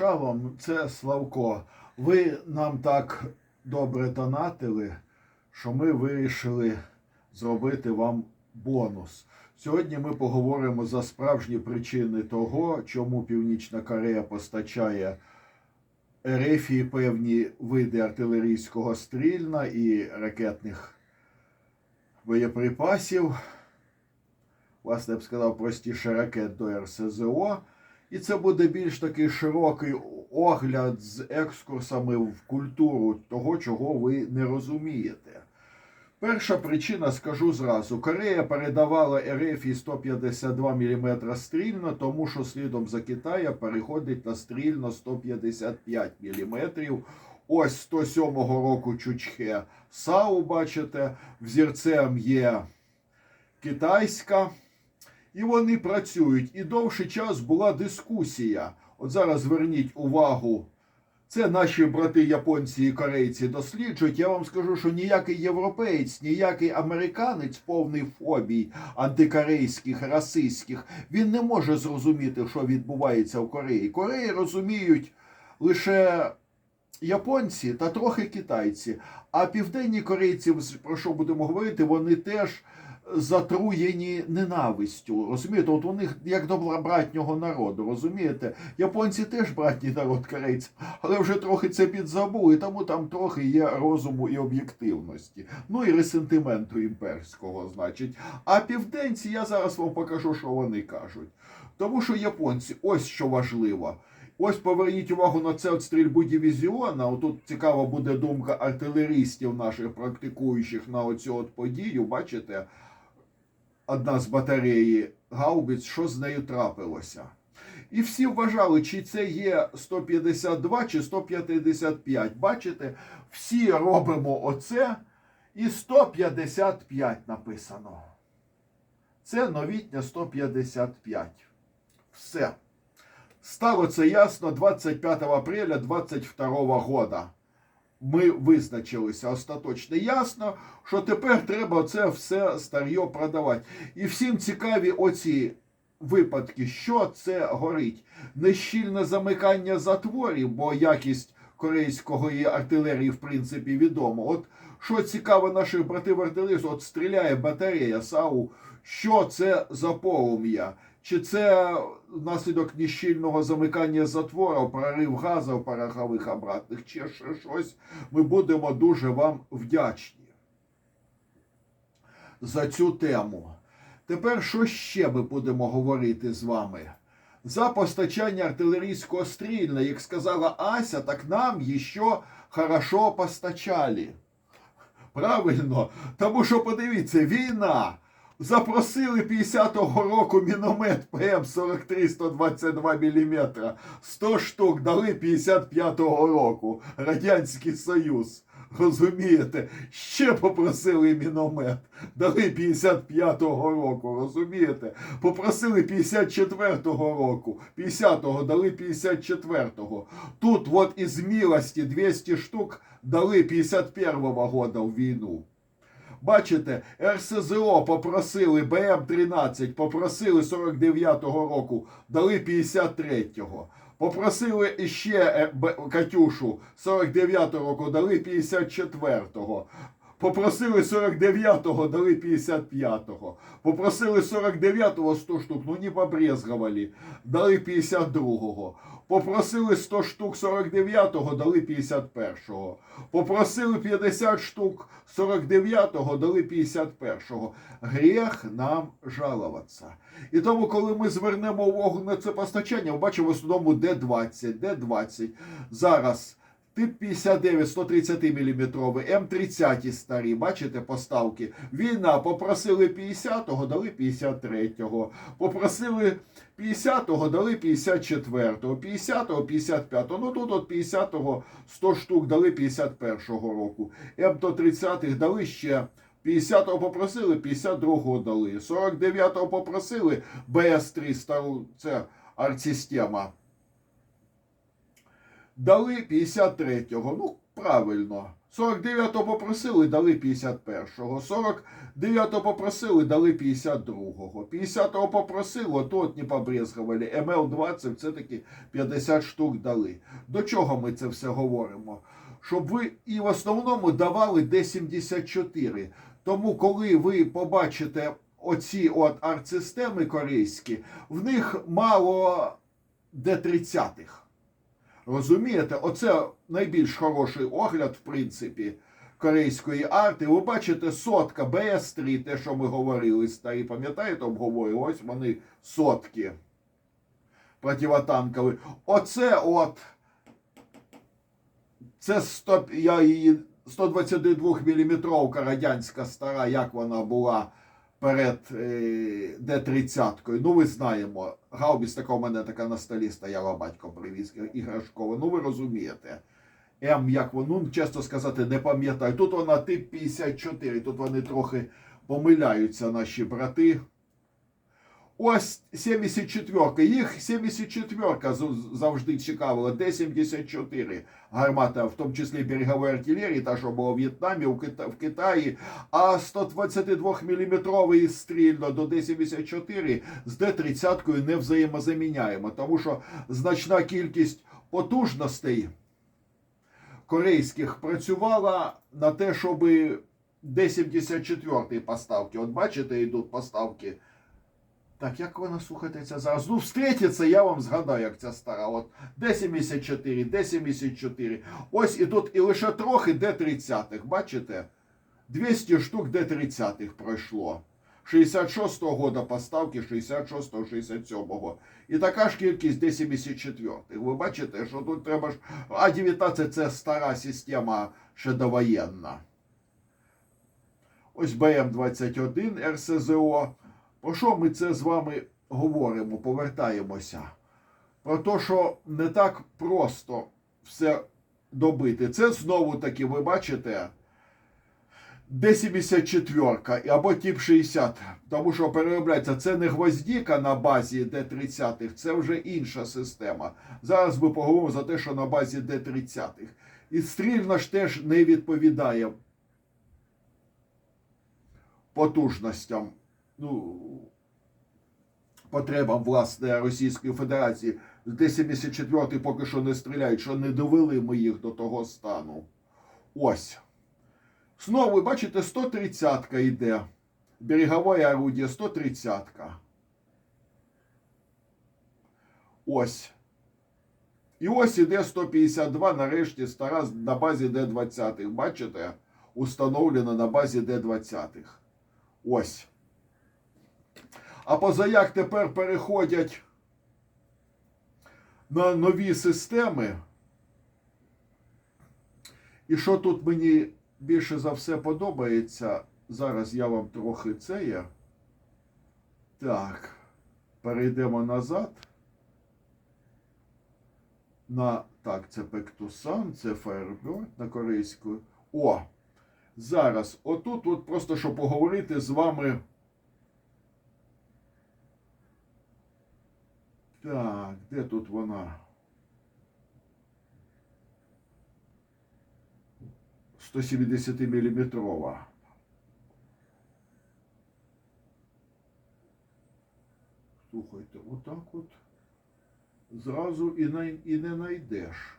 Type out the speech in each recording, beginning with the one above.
Шалом, це Славко. Ви нам так добре донатили, що ми вирішили зробити вам бонус. Сьогодні ми поговоримо за справжні причини того, чому Північна Корея постачає Ерефії певні види артилерійського стрільна і ракетних боєприпасів. Власне, я б сказав, простіше ракет до РСЗО. І це буде більш такий широкий огляд з екскурсами в культуру того, чого ви не розумієте. Перша причина, скажу зразу, Корея передавала РФ 152 мм стрільно, тому що слідом за Китая переходить на стрільно 155 мм. Ось 107-го року Чучхе САУ, бачите, взірцем є китайська. І вони працюють. І довший час була дискусія. От зараз зверніть увагу. Це наші брати японці і корейці досліджують. Я вам скажу, що ніякий європеєць, ніякий американець, повний фобій антикорейських, расистських, він не може зрозуміти, що відбувається в Кореї. Кореї розуміють лише японці та трохи китайці. А південні корейці, про що будемо говорити, вони теж затруєні ненавистю. Розумієте, от них як до братнього народу, розумієте? Японці теж братній народ корейців, але вже трохи це підзабули, тому там трохи є розуму і об'єктивності. Ну і ресентименту імперського, значить. А південці, я зараз вам покажу, що вони кажуть. Тому що японці, ось що важливо. Ось поверніть увагу на це от стрільбу дивізіона. Отут цікава буде думка артилерістів наших практикуючих на оцю от подію. Бачите, одна з батареї гаубиць, що з нею трапилося. І всі вважали, чи це є 152 чи 155. Бачите, всі робимо оце, і 155 написано. Це новітня 155. Все. Стало це ясно 25 апреля 22 года. Ми визначилися остаточно ясно, що тепер треба це все старьо продавати. І всім цікаві оці випадки, що це горить. Нещільне замикання затворів, бо якість корейської артилерії, в принципі, відома. От що цікаво наших братів артилеристів, от стріляє батарея САУ, що це за полум'я? Чи це внаслідок нещільного замикання затвора, прорив газу порохових обратних, чи ще щось, ми будемо дуже вам вдячні за цю тему. Тепер що ще ми будемо говорити з вами? За постачання артилерійського стрільна, як сказала Ася, так нам ще хорошо постачали. Правильно, тому що подивіться, війна. Запросили 50-го року міномет ПМ-43 122 мм. 100 штук дали 55-го року. Радянський Союз. Розумієте? Ще попросили міномет. Дали 55-го року. Розумієте? Попросили 54-го року. 50-го дали 54-го. Тут от із милості 200 штук дали 51-го года в війну. Бачите, РСЗО попросили БМ-13, попросили 49-го року, дали 53-го. Попросили іще Катюшу 49-го року, дали 54-го. Попросили 49-го, дали 55-го. Попросили 49-го 100 штук, ну не побрезговали, дали 52-го. Попросили 100 штук 49-го, дали 51-го. Попросили 50 штук 49-го, дали 51-го. Гріх нам жалуватися. І тому, коли ми звернемо увагу на це постачання, ми бачимо в основному Д-20, Д-20. Зараз Тип 59 130 мм, М30 старі, бачите поставки. Війна попросили 50-го, дали 53-го. Попросили 50-го, дали 54-го, 50-го, 55-го. Ну тут от 50-го 100 штук дали 51-го року. М130 дали ще. 50-го попросили, 52-го дали. 49-го попросили БС-3 стару, це артсистема. Дали 53-го. Ну, правильно. 49-го попросили, дали 51-го. 49-го попросили, дали 52-го. 50-го попросили, от не побрезговали. МЛ-20 все-таки 50 штук дали. До чого ми це все говоримо? Щоб ви і в основному давали Д-74. Тому, коли ви побачите оці от артсистеми корейські, в них мало Д-30-х. Розумієте, оце найбільш хороший огляд, в принципі, корейської арти. Ви бачите, сотка БС-3, те, що ми говорили, старі, пам'ятаєте, обговорили, ось вони сотки противотанкові. Оце от. Це 100, я її 122 мм радянська стара, як вона була перед е, Д-30. Ну, ви знаємо, гаубіс така у мене така на столі стояла, батько привіз іграшкова. Ну, ви розумієте. М, як воно, ну, чесно сказати, не пам'ятаю. Тут вона тип 54, тут вони трохи помиляються, наші брати. Ось 74 їх 74 з- завжди цікавила. Д-74 гармата, в тому числі берегової артилерії, та, що була в В'єтнамі, в Китаї. А 122 мм стрільно до Д-74 з Д-30 не взаємозаміняємо, тому що значна кількість потужностей корейських працювала на те, щоб Д-74 поставки. От бачите, йдуть поставки. Так, як вона слухається зараз? Ну, встретиться, я вам згадаю, як ця стара. От Д-74, Д-74. Ось і тут і лише трохи Д-30. Бачите? 200 штук Д-30 пройшло. 66-го года поставки, 66-го, 67-го. І така ж кількість Д-74. Ви бачите, що тут треба ж. А-19 це стара система ще довоєнна. Ось БМ-21 РСЗО. Про що ми це з вами говоримо, повертаємося? Про те, що не так просто все добити. Це знову таки, ви бачите, Д-74 або тип 60, тому що переробляється, це не гвоздіка на базі Д-30, це вже інша система. Зараз ми поговоримо за те, що на базі Д-30. І стрільна ж теж не відповідає потужностям, ну, потребам власне Російської Федерації. Д-74 поки що не стріляють, що не довели ми їх до того стану. Ось. Знову, бачите, 130-ка йде. Берегове орудие 130-ка. Ось. І ось іде 152, нарешті стара на базі Д-20. Бачите? Установлена на базі Д-20. Ось. А позаяк тепер переходять на нові системи. І що тут мені більше за все подобається, зараз я вам трохи це є. Так, перейдемо назад. На, так, це Пектусан, це Firebird на корейську. О! Зараз, отут, от просто щоб поговорити з вами. Так, де тут вона? 170 міліметрова. Слухайте, отак от зразу і не, знайдеш.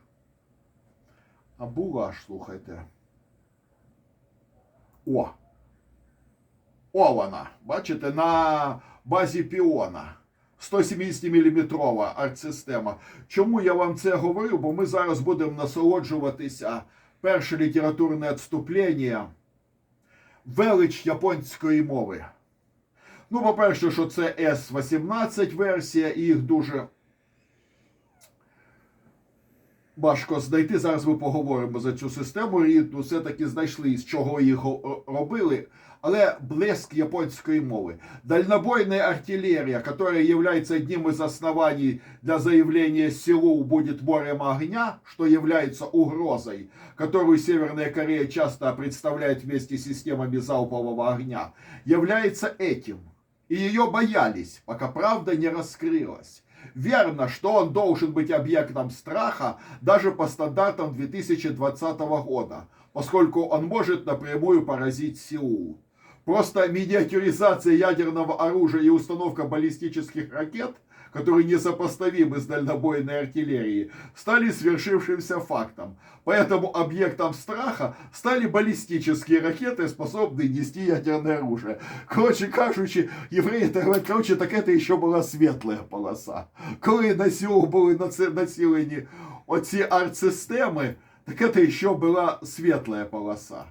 А була ж, слухайте. О! О, вона! Бачите, на базі піона. 170 мм артсистема. Чому я вам це говорю? Бо ми зараз будемо насолоджуватися перше літературне відступлення, велич японської мови. Ну, по-перше, що це С-18 версія, і їх дуже важко знайти. Зараз ми поговоримо за цю систему рідну. Все-таки знайшли, з чого їх робили. Але блеск японської мови. Дальнобойная артиллерия, которая является одним из оснований для заявления Сеул будет морем огня, что является угрозой, которую Северная Корея часто представляет вместе с системами залпового огня, является этим. И ее боялись, пока правда не раскрылась. Верно, что он должен быть объектом страха даже по стандартам 2020 года, поскольку он может напрямую поразить Сеул. Просто миниатюризация ядерного оружия и установка баллистических ракет, которые несопоставимы с дальнобойной артиллерией, стали свершившимся фактом. Поэтому объектом страха стали баллистические ракеты, способные нести ядерное оружие. Короче кажучи, євреї так говорять, короче, так это еще була світла полоса. Коли на Сеул були наці- націлені оці артсистеми, так это ще була світла полоса.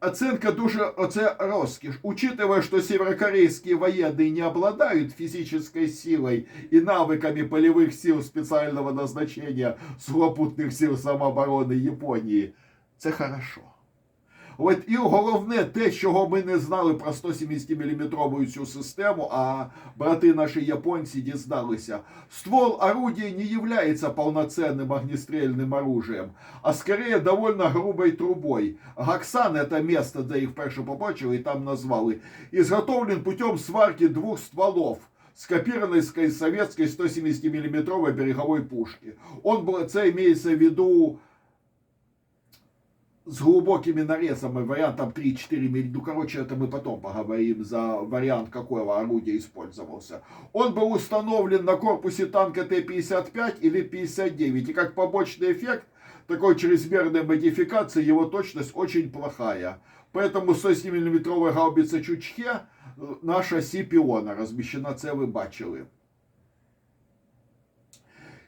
Оценка дуже оце розкіш. Учитывая, что северокорейские военные не обладают физической силой и навыками полевых сил специального назначения сухопутных сил самооборони Японії, це хорошо. От і головне те, чого ми не знали про 170-мм цю систему, а брати наші японці дізналися. Ствол орудия не является полноценным огнестрельным оружием, а скорее довольно грубой трубой. Гаксан это место, де їх вперше побачили, і там назвали, изготовлен путем сварки двух стволов скопированной с советской 170-мм береговой пушки. Он был, це имеется в виду с глубокими нарезами, вариант там 3-4 мм. Ну, короче, это мы потом поговорим за вариант, какого орудия использовался. Он был установлен на корпусе танка Т-55 или 59. И как побочный эффект такой чрезмерной модификации его точность очень плохая. Поэтому 107-мм гаубица Чучхе э, на шасси пиона размещена, це ви бачили.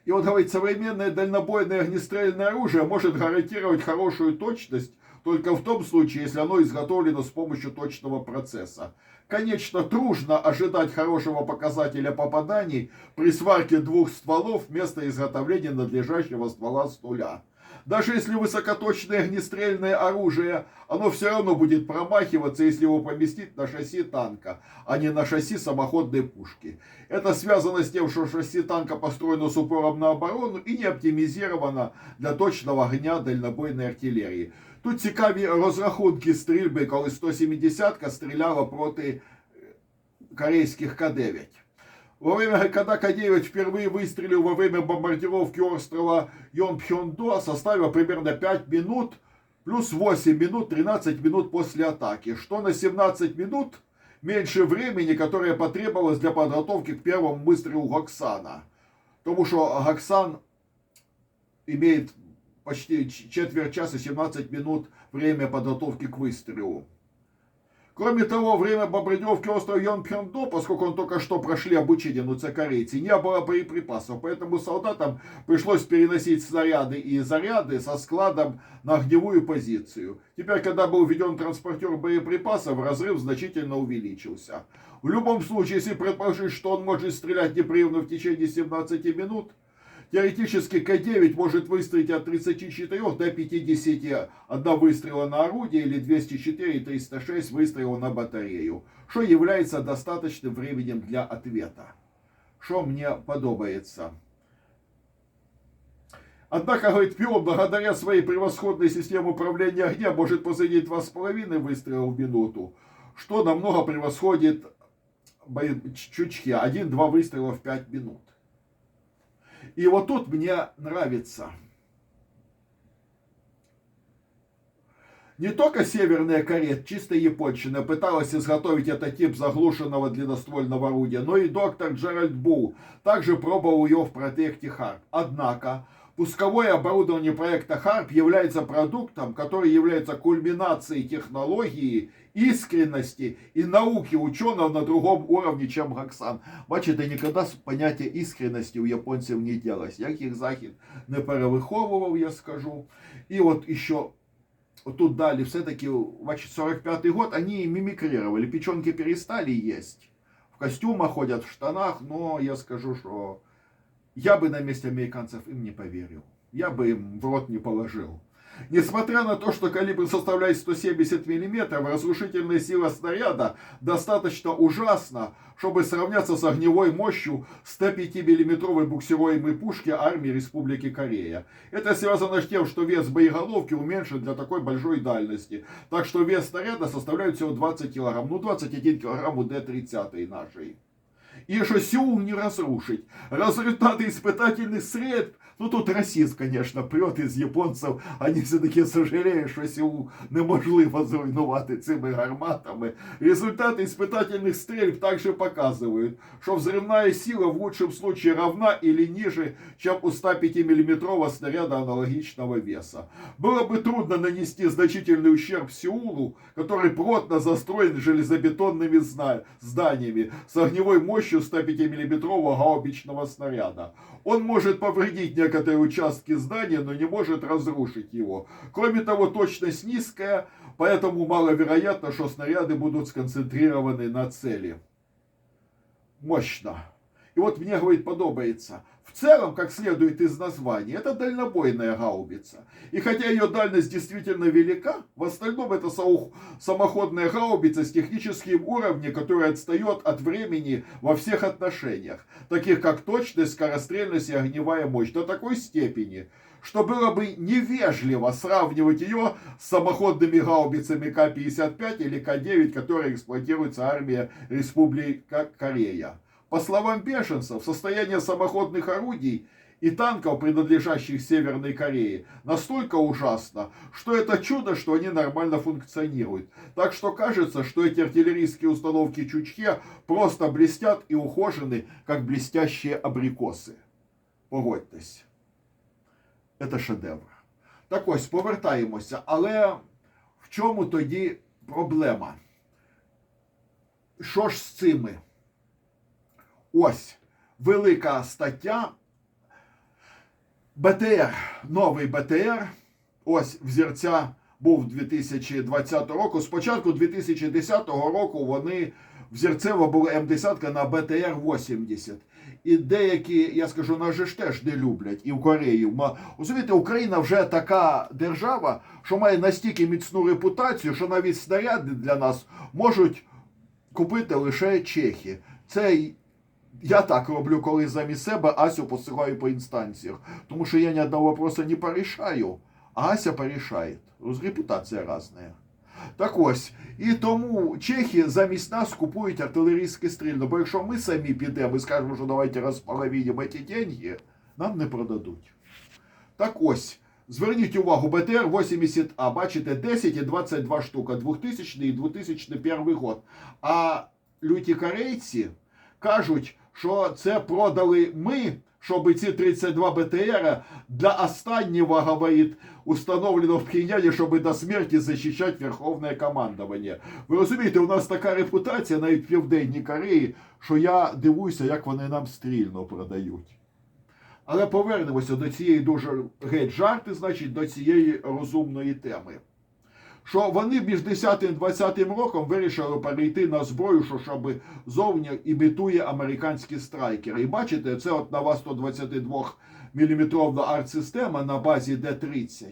И вот говорит, современное дальнобойное огнестрельное оружие может гарантировать хорошую точность только в том случае, если оно изготовлено с помощью точного процесса. Конечно, трудно ожидать хорошего показателя попаданий при сварке двух стволов вместо изготовления надлежащего ствола с нуля. Даже если высокоточное огнестрельное оружие, оно все равно будет промахиваться, если его поместить на шасси танка, а не на шасси самоходной пушки. Это связано с тем, что шасси танка построено с упором на оборону и не оптимизировано для точного огня дальнобойной артилерії. Тут цікаві розрахунки стрільби, коли 170-ка стріляла проти е, корейских К-9. Во время, когда К-9 впервые выстрелил во время бомбардировки острова Йонпхёндо, составил примерно 5 минут, плюс 8 минут, 13 минут после атаки, что на 17 минут меньше времени, которое потребовалось для подготовки к первому выстрелу Гоксана. Потому что Гоксан имеет почти четверть часа, 17 минут время подготовки к выстрелу. Кроме того, время бомбардировки острова Йонпхёндо, поскольку он только что прошли обучение, ну, це корейцы, не было боеприпасов, поэтому солдатам пришлось переносить снаряды и заряды со складом на огневую позицию. Теперь, когда был введен транспортер боеприпасов, разрыв значительно увеличился. В любом случае, если предположить, что он может стрелять непрерывно в течение 17 минут, Теоретически К-9 может выстрелить от 34 до 51 выстрела на орудие или 204 и 306 выстрелов на батарею, что является достаточным временем для ответа. Что мне подобается. Однако, говорит, пилот благодаря своей превосходной системе управления огня может посадить 2,5 выстрела в минуту, что намного превосходит Чучхе. Один-два выстрела в 5 минут. И вот тут мне нравится. Не только Северная Корея, чисто японщина, пыталась изготовить этот тип заглушенного длинноствольного орудия, но и доктор Джеральд Булл также пробовал ее в проекте HARP. Однако, пусковое оборудование проекта HARP является продуктом, который является кульминацией технологии, искренности и науки ученого на другом уровне, чем Гаксан. Бачите, ніколи поняття іскренності у японців не ділось. Як їх захід не перевиховував, я скажу. І от ще тут далі все-таки, бачите, 45-й год, они мимикрировали, печенки перестали есть. В костюмах ходят, в штанах, но я скажу, что я бы на месте американцев им не поверил. Я бы им в рот не положил. Несмотря на то, что калибр составляет 170 мм, разрушительная сила снаряда достаточно ужасна, чтобы сравняться с огневой мощью 105 миллиметровой буксируемой пушки армии Республики Корея. Это связано с тем, что вес боеголовки уменьшен для такой большой дальности. Так что вес снаряда составляет всего 20 кг. Ну, 21 кг у Д-30 нашей. и что Сеул не разрушить. Результаты испытательных средств, ну тут расист, конечно, прет із японців, вони все-таки сожаліють, що Сеул неможливо зруйнувати цими гарматами. Результаты испытательных стрельб также показывают, что взрывная сила в лучшем случае равна или ниже, чем у 105 миллиметрового снаряда аналогичного веса. Было бы трудно нанести значительный ущерб Сеулу, который плотно застроен железобетонными зна- зданиями с огневой мощью 105 миллиметрового гаубичного снаряда. Он может повредить некоторые участки здания, но не может разрушить его. Кроме того, точность низкая, поэтому маловероятно, что снаряды будут сконцентрированы на цели. Мощно. И вот мне, говорит, подобается. В целом, как следует из названия, это дальнобойная гаубица. И хотя ее дальность действительно велика, в остальном это самоходная гаубица с техническим уровнем, который отстает от времени во всех отношениях, таких как точность, скорострельность и огневая мощь, до такой степени, что было бы невежливо сравнивать ее с самоходными гаубицами К-55 или К-9, которые эксплуатируется армия Республика Корея. По словам бешенцев, состояние самоходных орудий и танков, принадлежащих Северной Корее, настолько ужасно, что это чудо, что они нормально функционируют. Так что кажется, что эти артиллерийские установки Чучхе просто блестят и ухожены, как блестящие абрикоси. Погодьтесь. Це шедевр. Так ось, повертаємося. Але в чому тоді проблема? Що ж з цими? Ось велика стаття. БТР, новий БТР. Ось взірця був 2020 року. Спочатку 2010 року вони взірцево були М10 на БТР 80. І деякі, я скажу, нас же ж теж не люблять, і в Кореї. Розумієте, Україна вже така держава, що має настільки міцну репутацію, що навіть снаряди для нас можуть купити лише чехи. Це я так роблю, коли замість себе Асю посилаю по інстанціях. Тому що я ні одного вопроса не порішаю, а Ася порішає. Репутація різна. Так ось, і тому чехи замість нас купують артилерійське стрільно. Бо якщо ми самі підемо і скажемо, що давайте розполовинимо ці деньги, нам не продадуть. Так ось, зверніть увагу, БТР 80А, бачите, 10 і 22 штука, 2000 і 2001 год. А люті корейці кажуть, що це продали ми, щоб ці 32 БТР для останнього, говорить, установлено в Пхеньяні, щоб до смерті захищати Верховне командування. Ви розумієте, у нас така репутація навіть в Південній Кореї, що я дивуюся, як вони нам стрільно продають. Але повернемося до цієї дуже геть жарти, значить, до цієї розумної теми. Що вони між 10 і 20 роком вирішили перейти на зброю, що щоб зовні імітує американські страйкери. І бачите, це от нова 122 мм артсистема на базі Д-30.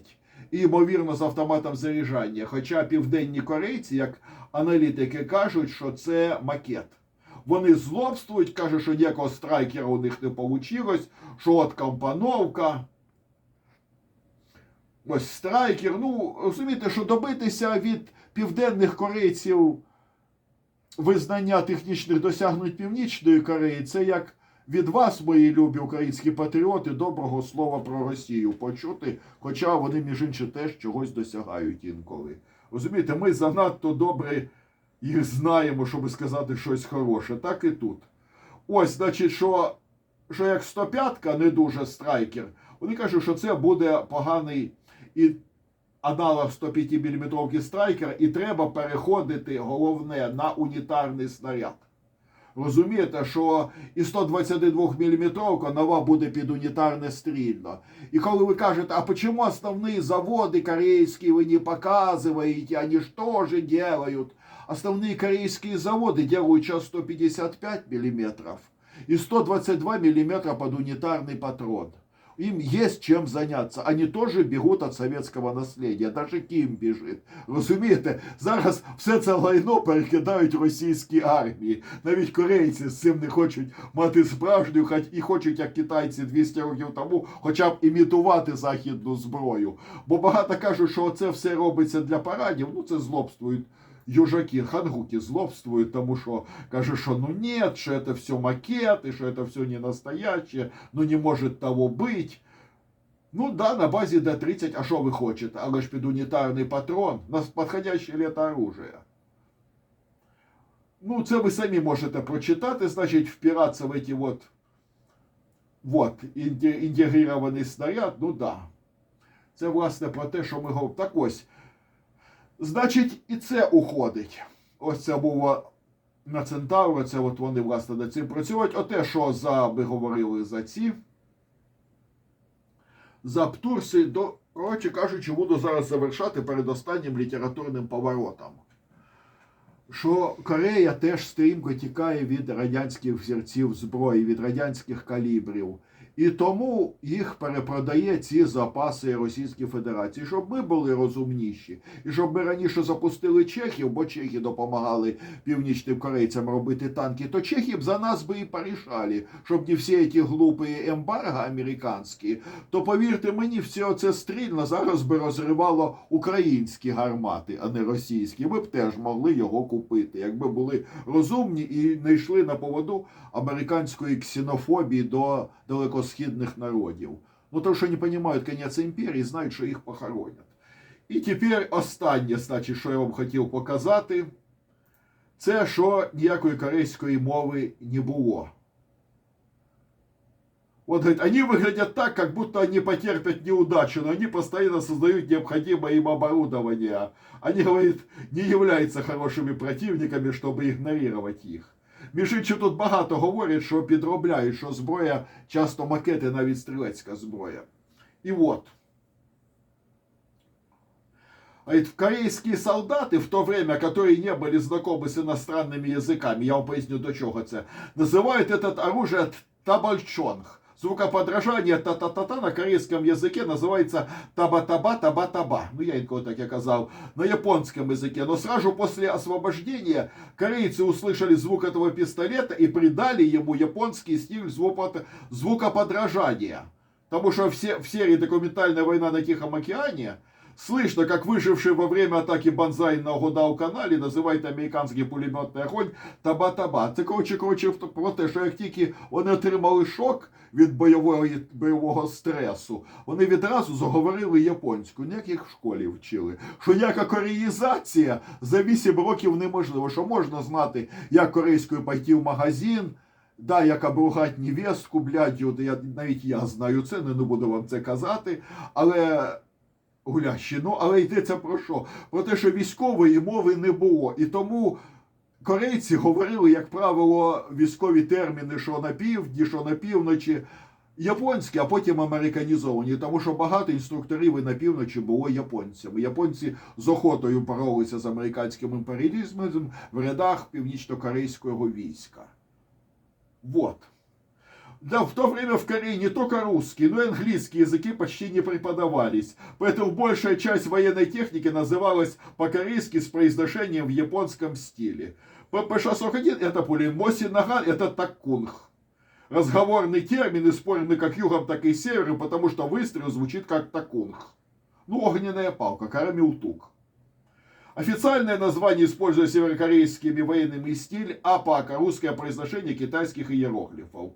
І, ймовірно, з автоматом заряджання. Хоча південні корейці, як аналітики, кажуть, що це макет. Вони злобствують, кажуть, що ніякого страйкера у них не вийшло, що от компоновка. Ось страйкер. Ну, розумієте, що добитися від південних корейців визнання технічних досягнень Північної Кореї, це як від вас, мої любі українські патріоти, доброго слова про Росію почути, хоча вони, між іншим, теж чогось досягають інколи. Розумієте, ми занадто добре їх знаємо, щоб сказати щось хороше. Так і тут. Ось, значить, що, що як 105-ка не дуже страйкер, вони кажуть, що це буде поганий і аналог 105 мм страйкер, і треба переходити головне на унітарний снаряд. Розумієте, що і 122 мм нова буде під унітарне стрільно. І коли ви кажете, а чому основні заводи корейські ви не показуєте, вони ж теж делают? Основные корейские заводы делают сейчас 155 мм и 122 мм под унитарный патрон. Им есть чем заняться. Они тоже бегут от советского наследия. Даже Ким біжить. Розумієте, зараз все це лайно перекидають російській армії. Навіть корейці з цим не хочуть мати справжню, хоч і хочуть, як китайці 200 років тому, хоча б імітувати західну зброю. Бо багато кажуть, що це все робиться для парадів. Ну це злобствують южаки, хангуки злобствують, тому що каже, що ну нет, що це все макети, що це все не настояще, ну не може того бути. Ну да, на базі Д-30, а що ви хочете? Але ж під унітарний патрон, на підходяще літо оружия. Ну, це ви самі можете прочитати, значить, впиратися в эти вот, вот, інте- інтегрований снаряд, ну да. Це, власне, про те, що ми говоримо. Так ось, значить, і це уходить. Ось це було на Центавро, це от вони, власне, над цим працюють. Оте, що за, ми говорили за ці, за Птурси, до, коротше кажучи, буду зараз завершати перед останнім літературним поворотом. Що Корея теж стрімко тікає від радянських взірців зброї, від радянських калібрів. І тому їх перепродає ці запаси Російській Федерації, щоб ми були розумніші. І щоб ми раніше запустили чехів, бо чехи допомагали північним корейцям робити танки, то чехи б за нас би і порішали, щоб не всі ці глупі ембарго американські, то повірте мені, все це стрільно зараз би розривало українські гармати, а не російські. Ми б теж могли його купити, якби були розумні і не йшли на поводу американської ксенофобії до далекосхідних народів. Ну, то, що не розуміють кінець імперії, знають, що їх похоронять. І тепер останнє, значить, що я вам хотів показати, це що ніякої корейської мови не було. Вот, говорит, они выглядят так, как будто они потерпят неудачу, но они постоянно создают необходимое им оборудование. Они, говорит, не являются хорошими противниками, чтобы игнорировать їх. Між іншим, тут багато говорять, що підробляють, що зброя часто макети, навіть стрілецька зброя. І от. А ведь корейские солдаты в то время, которые не были знакомы с иностранными языками, я вам поясню до чого це, называют этот оружие табальчонг. Звукоподражание та-та-та-та на корейском языке называется таба-таба-таба-таба. Ну, я інколи так і казав, на японском языке. Но сразу после освобождения корейцы услышали звук этого пистолета и придали ему японский стиль звукоподражания. Потому что все, в серии документальная война на Тихом океане. Слышно, как выживший во время атаки Бонзай на Годау-каналі називають американський пулеметний огонь таба-таба. Це, коротше, коротше, про те, що як тільки вони отримали шок від бойового, бойового стресу, вони відразу заговорили японську, ніяк їх в школі вчили. Що ніяка кореїзація за 8 років неможливо, що можна знати, як корейською пойти в магазин, Да, як обругать невестку, блядь, от я, навіть я знаю це, не буду вам це казати, але гулящі, ну, але йдеться про що? Про те, що військової мови не було. І тому корейці говорили, як правило, військові терміни, що на півдні, що на півночі, японські, а потім американізовані, тому що багато інструкторів і на півночі було японцями. Японці з охотою боролися з американським імперіалізмом в рядах північно-корейського війська. Вот. Да, в то время в Корее не только русский, но и английские языки почти не преподавались. Поэтому большая часть военной техники называлась по-корейски с произношением в японском стиле. ППШ-41 это пулемоси наган, это таккунг. Разговорный термин, использованный как югом, так и севером, потому что выстрел звучит как такунг. Ну, огненная палка, карамилтук. Официальное название, используя северокорейскими военными стиль, АПАКа, русское произношение китайских иероглифов.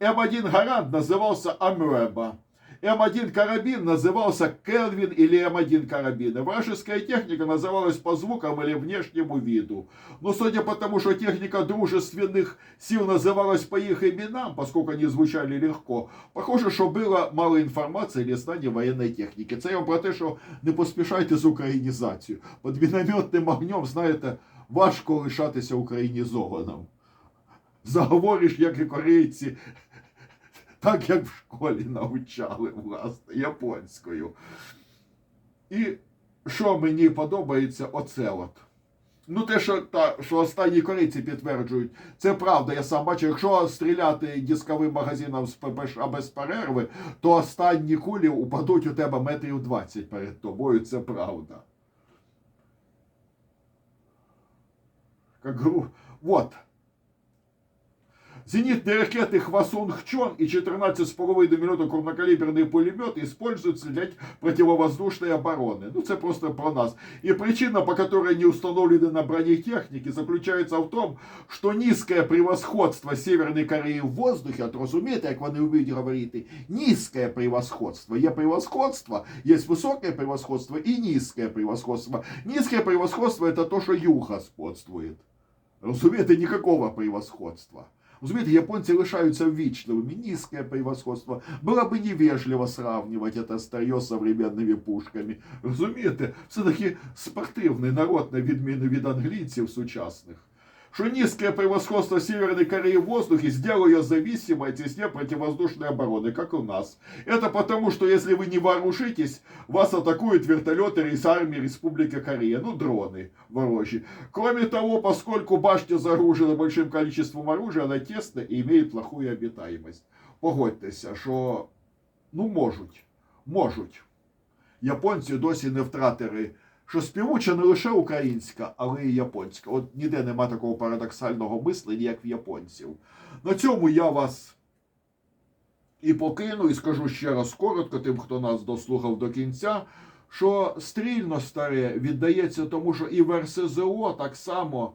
М1 Гарант назывался Амеба. М1 карабин назывался Келвин или М1 карабин. Вражеская техника называлась по звукам или внешнему виду. Но судя по тому, что техника дружественных сил называлась по их именам, поскольку они звучали легко, похоже, що було мало інформації для знання воєнної техніки. Це я вам про те, що не поспішайте з українізацією. Під мінометним огнем, знаєте, важко лишатися українізованим. Заговориш, як і корейці, так як в школі навчали, власне, японською. І що мені подобається, оце от. Ну, те, що, та, що останні корейці підтверджують, це правда. Я сам бачу, якщо стріляти дисковим магазином з ППШ без перерви, то останні кулі упадуть у тебе метрів 20 перед тобою. Це правда. Как гру... Вот. Зенитные ракеты Хвасун Хчон и 14,5 мм крупнокалиберный пулемет используются для противовоздушной обороны. Ну, це просто про нас. И причина, по которой не установлены на бронетехнике, заключается в том, что низкое превосходство Северной Кореи в воздухе, от розумієте, як вони вміють говорити, низкое превосходство. Є превосходство, є високе превосходство і низкое превосходство. Низкое превосходство это то, що юг господствует. Розумієте, никакого превосходства. Розумієте, японці лишаються ввічливими, низкое превосходство. Было бы невежливо сравнивать это старье з современними пушками. Розумієте, все-таки спортивний народ, на відміну від англійців сучасних. Что низкое превосходство Северной Кореи в воздухе сделало ее зависимой от систем противовоздушной обороны, как у нас. Это потому, что если вы не вооружитесь, вас атакуют вертолеты из армии Республики Корея, ну дроны ворожи. Кроме того, поскольку башня загружена большим количеством оружия, она тесна и имеет плохую обитаемость. Погодьтеся, що ну можуть, можуть. Японці досі не втратили, що співуча не лише українська, але й японська. От ніде нема такого парадоксального мислення, як в японців. На цьому я вас і покину, і скажу ще раз коротко тим, хто нас дослухав до кінця, що стрільно старе віддається тому, що і в РСЗО так само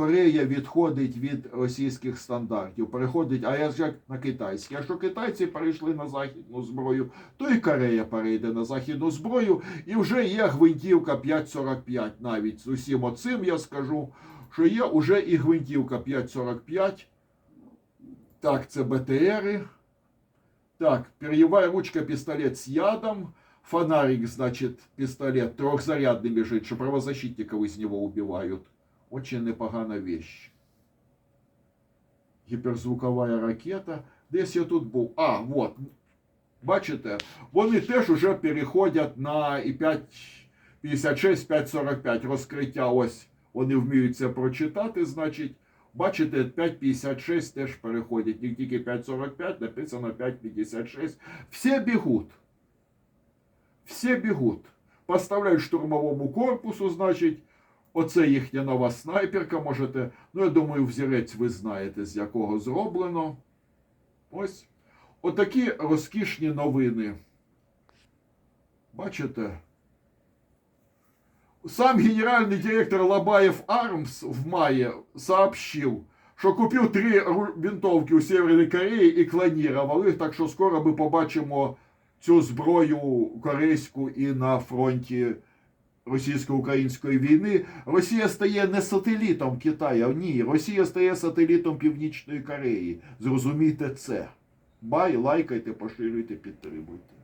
Корея відходить від російських стандартів, переходить, а як на китайські. Якщо китайці перейшли на західну зброю, то і Корея перейде на західну зброю, і вже є гвинтівка 5.45 навіть з усім оцим я скажу, що є уже і гвинтівка 5.45. Так, це БТРи. Так, перьевая ручка, пистолет с ядом. Фонарик, значит, пистолет трехзарядный лежит, что правозащитников из него убивают. Очень непогана вещь. Гіперзвукова ракета. Десь я тут був. А, вот. Бачите, вони теж уже переходять на і 5,56, 5,45 розкриття. Ось вони вміють це прочитати, значить. Бачите, 5,56 теж переходять. Не тільки 5,45, написано 5,56. Всі бігуть. Всі бігуть. Поставляють штурмовому корпусу, значить. Оце їхня нова снайперка. Можете, ну я думаю, взірець ви знаєте, з якого зроблено. Ось. Отакі розкішні новини. Бачите? Сам генеральный директор Лобаев Армс в мае сообщил, що купив три винтовки у Северній Кореї і клонував їх, так що скоро ми побачимо цю зброю корейську і на фронті російсько-української війни. Росія стає не сателітом Китаю, ні, Росія стає сателітом Північної Кореї. Зрозумійте це. Бай, лайкайте, поширюйте, підтримуйте.